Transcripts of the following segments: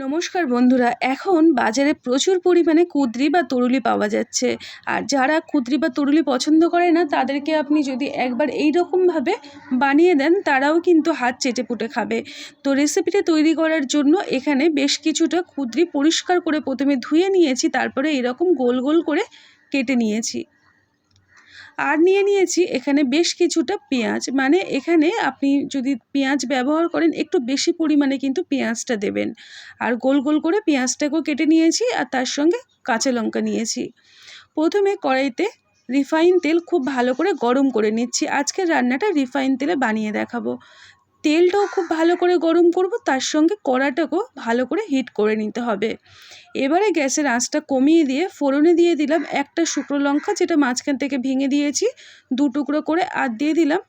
নমস্কার বন্ধুরা, এখন বাজারে প্রচুর পরিমাণে কুদ্রি বা তরুলি পাওয়া যাচ্ছে। আর যারা কুদ্রি বা তরুলি পছন্দ করে না, তাদেরকে আপনি যদি একবার এই রকমভাবে বানিয়ে দেন, তারাও কিন্তু হাত চেটে পুটে খাবে। তো রেসিপিটা তৈরি করার জন্য এখানে বেশ কিছুটা কুদ্রি পরিষ্কার করে প্রথমে ধুয়ে নিয়েছি, তারপরে এরকম গোল গোল করে কেটে নিয়েছি। আর নিয়ে নিয়েছি এখানে বেশ কিছুটা পেঁয়াজ। মানে এখানে আপনি যদি পেঁয়াজ ব্যবহার করেন, একটু বেশি পরিমাণে কিন্তু পেঁয়াজটা দেবেন। আর গোল গোল করে পেঁয়াজটাকেও কেটে নিয়েছি আর তার সঙ্গে কাঁচা লঙ্কা নিয়েছি। প্রথমে কড়াইতে রিফাইন তেল খুব ভালো করে গরম করে নিচ্ছি। আজকের রান্নাটা রিফাইন তেলে বানিয়ে দেখাবো। তেলটাও খুব ভালো করে গরম করব, তার সঙ্গে কড়াটাকেও ভালো করে হিট করে নিতে হবে। এবারে গ্যাসের আঁচটা কমিয়ে দিয়ে ফোড়নে দিয়ে দিলাম একটা শুকনো লঙ্কা, যেটা মাঝখান থেকে ভেঙে দিয়েছি। দু টুকরো করে আর দিয়ে দিলাম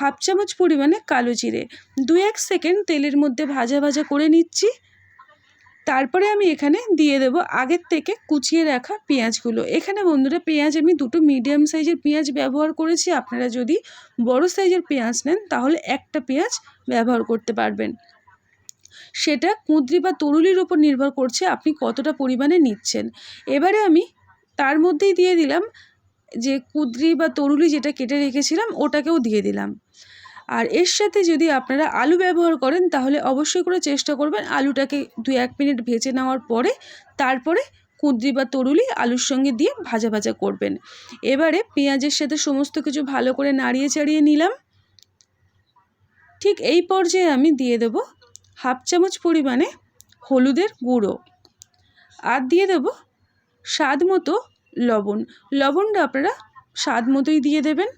হাফ চামচ পরিমাণে কালো জিরে। দু এক সেকেন্ড তেলের মধ্যে ভাজা ভাজা করে নিচ্ছি। তারপরে আমি এখানে দিয়ে দেব আগের থেকে কুচিয়ে রাখা পেঁয়াজগুলো। এখানে বন্ধুরা, পেঁয়াজ আমি দুটো মিডিয়াম সাইজের পেঁয়াজ ব্যবহার করেছি। আপনারা যদি বড় সাইজের পেঁয়াজ নেন, তাহলে একটা পেঁয়াজ ব্যবহার করতে পারবেন। সেটা কুঁদরি বা তরুলির ওপর নির্ভর করছে আপনি কতটা পরিমাণে নিচ্ছেন। এবারে আমি তার মধ্যেই দিয়ে দিলাম যে কুঁদরি বা তরুলি যেটা কেটে রেখেছিলাম, ওটাকেও দিয়ে দিলাম। আর এর সাথে যদি আপনারা আলু ব্যবহার করেন, তাহলে অবশ্যই করে চেষ্টা করবেন আলুটাকে দু এক মিনিট ভেজে নেওয়ার পরে তারপরে কুঁদরি বা তরুলি আলুর সঙ্গে দিয়ে ভাজা ভাজা করবেন। এবারে পেঁয়াজের সাথে সমস্ত কিছু ভালো করে নাড়িয়ে চাড়িয়ে নিলাম। ঠিক এই পর্যায়ে আমি দিয়ে দেব হাফ চামচ পরিমাণে হলুদের গুঁড়ো আর দিয়ে দেব স্বাদ মতো লবণ। লবণটা আপনারা স্বাদ মতোই দিয়ে দেবেন।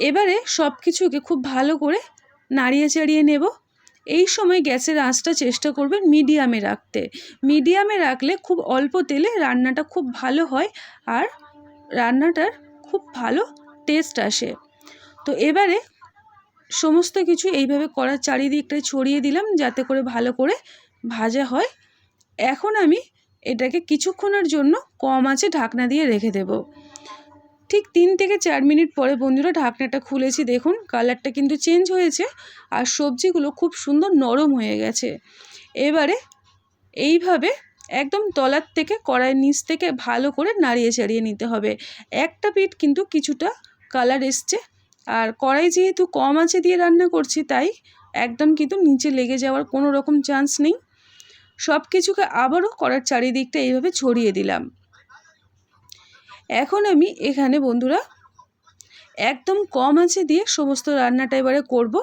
এবারে সব কিছুকে খুব ভালো করে নাড়িয়ে চাড়িয়ে নেব। এই সময় গ্যাসের আঁচটা চেষ্টা করবেন মিডিয়ামে রাখতে। মিডিয়ামে রাখলে খুব অল্প তেলে রান্নাটা খুব ভালো হয় আর রান্নাটার খুব ভালো টেস্ট আসে। তো এবারে সমস্ত কিছু এইভাবে করার চারিদিকটায় ছড়িয়ে দিলাম যাতে করে ভালো করে ভাজা হয়। এখন আমি এটাকে কিছুক্ষণের জন্য কম আছে ঢাকনা দিয়ে রেখে দেব। ঠিক তিন থেকে চার মিনিট পরে বন্ধুরা ঢাকনাটা খুলেছি, দেখুন কালারটা কিন্তু চেঞ্জ হয়েছে আর সবজিগুলো খুব সুন্দর নরম হয়ে গেছে। এবারে এইভাবে একদম তলার থেকে কড়াইয়ের নিচ থেকে ভালো করে নাড়িয়ে চাড়িয়ে নিতে হবে। একটা পিঠ কিন্তু কিছুটা কালার এসছে আর কড়াই যেহেতু কম আছে দিয়ে রান্না করছি, তাই একদম কিন্তু নিচে লেগে যাওয়ার কোনো রকম চান্স নেই। সব কিছুকে আবারও কড়ার চারিদিকটা এইভাবে ছড়িয়ে দিলাম। এখন আমি এখানে বন্ধুরা একদম কম আছে দিয়ে সমস্ত রান্নাটা এবারে করব।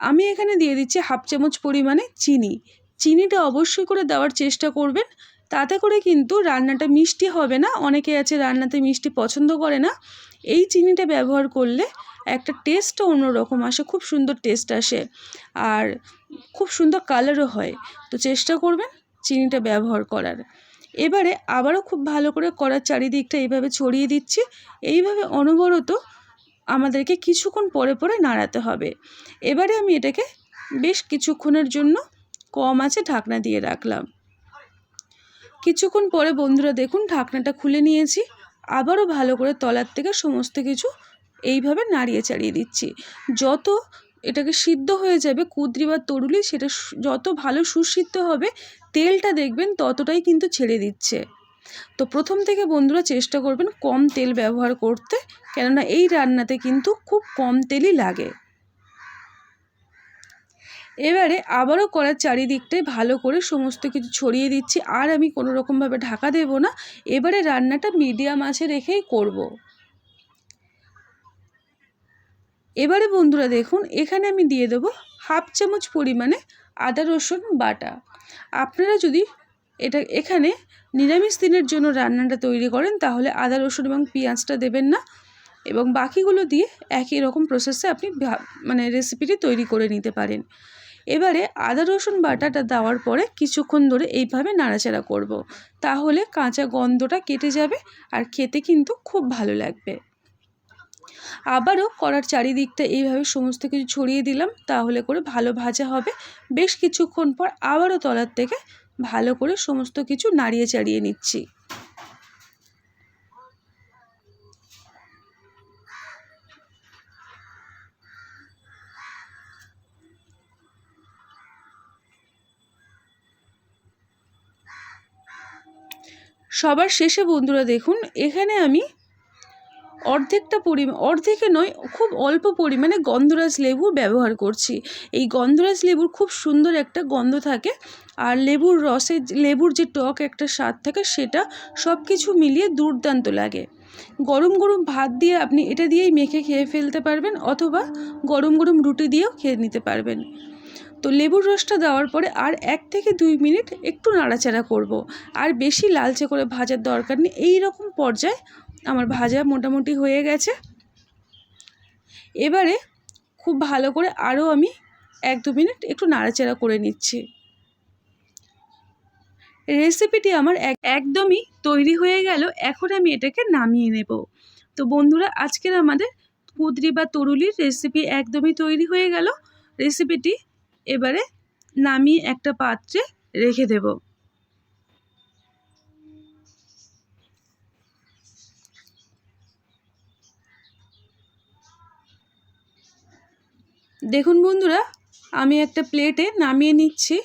আমি এখানে দিয়ে দিচ্ছি হাফ চামচ পরিমাণে চিনি। চিনিটা অবশ্যই করে দেওয়ার চেষ্টা করবেন। তাতে করে কিন্তু রান্নাটা মিষ্টি হবে না। অনেকে আছে রান্নাতে মিষ্টি পছন্দ করে না। এই চিনিটা ব্যবহার করলে একটা টেস্টও অন্যরকম আসে, খুব সুন্দর টেস্ট আসে আর খুব সুন্দর কালারও হয়। তো চেষ্টা করবেন চিনিটা ব্যবহার করার। এবারে আবারও খুব ভালো করে করার চারিদিকটা এইভাবে ছড়িয়ে দিচ্ছি। এইভাবে অনবরত আমাদেরকে কিছুক্ষণ পরে পরে নাড়াতে হবে। এবারে আমি এটাকে বেশ কিছুক্ষণের জন্য কম আছে ঢাকনা দিয়ে রাখলাম। কিছুক্ষণ পরে বন্ধুরা দেখুন ঢাকনাটা খুলে নিয়েছি। আবারও ভালো করে তলার থেকে সমস্ত কিছু এইভাবে নাড়িয়ে চাড়িয়ে দিচ্ছি। যত এটাকে সিদ্ধ হয়ে যাবে কুদ্রি বা তরুলি সেটা যত ভালো সুসিদ্ধ হবে তেলটা দেখবেন ততটাই কিন্তু ছেড়ে দিচ্ছে। তো প্রথম থেকে বন্ধুরা চেষ্টা করবেন কম তেল ব্যবহার করতে, কেননা এই রান্নাতে কিন্তু খুব কম তেলই লাগে। এবারে আবারও করার চারিদিকটায় ভালো করে সমস্ত কিছু ছড়িয়ে দিচ্ছি, আর আমি কোনো রকমভাবে ঢাকা দেব না। এবারে রান্নাটা মিডিয়াম আছে রেখেই করব। এবারে বন্ধুরা দেখুন, এখানে আমি দিয়ে দেবো হাফ চামচ পরিমাণে আদা, রসুন বাটা। আপনারা যদি এটা এখানে নিরামিষ দিনের জন্য রান্নাটা তৈরি করেন, তাহলে আদা, রসুন এবং পেঁয়াজটা দেবেন না। এবং বাকিগুলো দিয়ে একই রকম প্রসেসে আপনি মানে রেসিপিটি তৈরি করে নিতে পারেন। এবারে আদা, রসুন বাটাটা দেওয়ার পরে কিছুক্ষণ ধরে এইভাবে নাড়াচাড়া করব। তাহলে কাঁচা গন্ধটা কেটে যাবে আর খেতে কিন্তু খুব ভালো লাগবে। আবারও কড়ার চারিদিকটা এইভাবে সমস্ত কিছু ছড়িয়ে দিলাম, তাহলে করে ভালো ভাজা হবে। বেশ কিছুক্ষণ পর আবারও তলার থেকে ভালো করে সমস্ত কিছু নাড়িয়ে চাড়িয়ে নিচ্ছি। সবার শেষে বন্ধুরা দেখুন, এখানে আমি অর্ধেকটা পরিমাণ অর্ধেকে নয়, খুব অল্প পরিমাণে গন্ধরাজ লেবু ব্যবহার করছি। এই গন্ধরাজ লেবুর খুব সুন্দর একটা গন্ধ থাকে আর লেবুর রসে লেবুর যে টক একটা স্বাদ থাকে সেটা সব কিছু মিলিয়ে দুর্দান্ত লাগে। গরম গরম ভাত দিয়ে আপনি এটা দিয়েই মেখে খেয়ে ফেলতে পারবেন অথবা গরম গরম রুটি দিয়েও খেয়ে নিতে পারবেন। তো লেবুর রসটা দেওয়ার পরে আর এক থেকে দুই মিনিট একটু নাড়াচাড়া করব। আর বেশি লালচে করে ভাজার দরকার নেই। এই রকম পর্যায়ে আমার ভাজা মোটামুটি হয়ে গেছে। এবারে খুব ভালো করে আরও আমি এক দু মিনিট একটু নাড়াচাড়া করে নিচ্ছি। রেসিপিটি আমার এক একদমই তৈরি হয়ে গেল, এখন আমি এটাকে নামিয়ে নেব। তো বন্ধুরা, আজকের আমাদের কুদরি বা তরুলির রেসিপি একদমই তৈরি হয়ে গেল। রেসিপিটি এবারে নামিয়ে একটা পাত্রে রেখে দেব। দেখুন বন্ধুরা, আমি একটা প্লেটে নামিয়ে নিচ্ছি।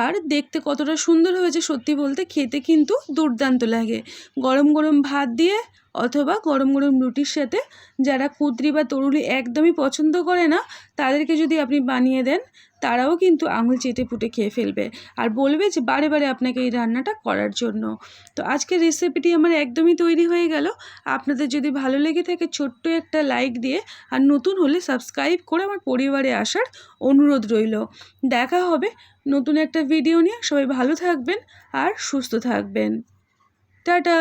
আর দেখতে কতটা সুন্দর হয়েছে সত্যি বলতে, খেতে কিন্তু দুর্দান্ত লাগে। গরম গরম ভাত দিয়ে অথবা গরম গরম রুটির সাথে যারা কুদরি বা তরুলি একদমই পছন্দ করে না, তাদেরকে যদি আপনি বানিয়ে দেন, তারাও কিন্তু আঙুল চেটে পুটে খেয়ে ফেলবে। আর বলবে যে, বারে বারে আপনাকে এই রান্নাটা করার জন্য। তো আজকের রেসিপিটি আমার একদমই তৈরি হয়ে গেল। আপনাদের যদি ভালো লেগে থাকে, ছোট্ট একটা লাইক দিয়ে আর নতুন হলে সাবস্ক্রাইব করে আমার পরিবারে আসার অনুরোধ রইল। দেখা হবে নতুন একটা ভিডিও নিয়ে। সবাই ভালো থাকবেন আর সুস্থ থাকবেন। টাটা!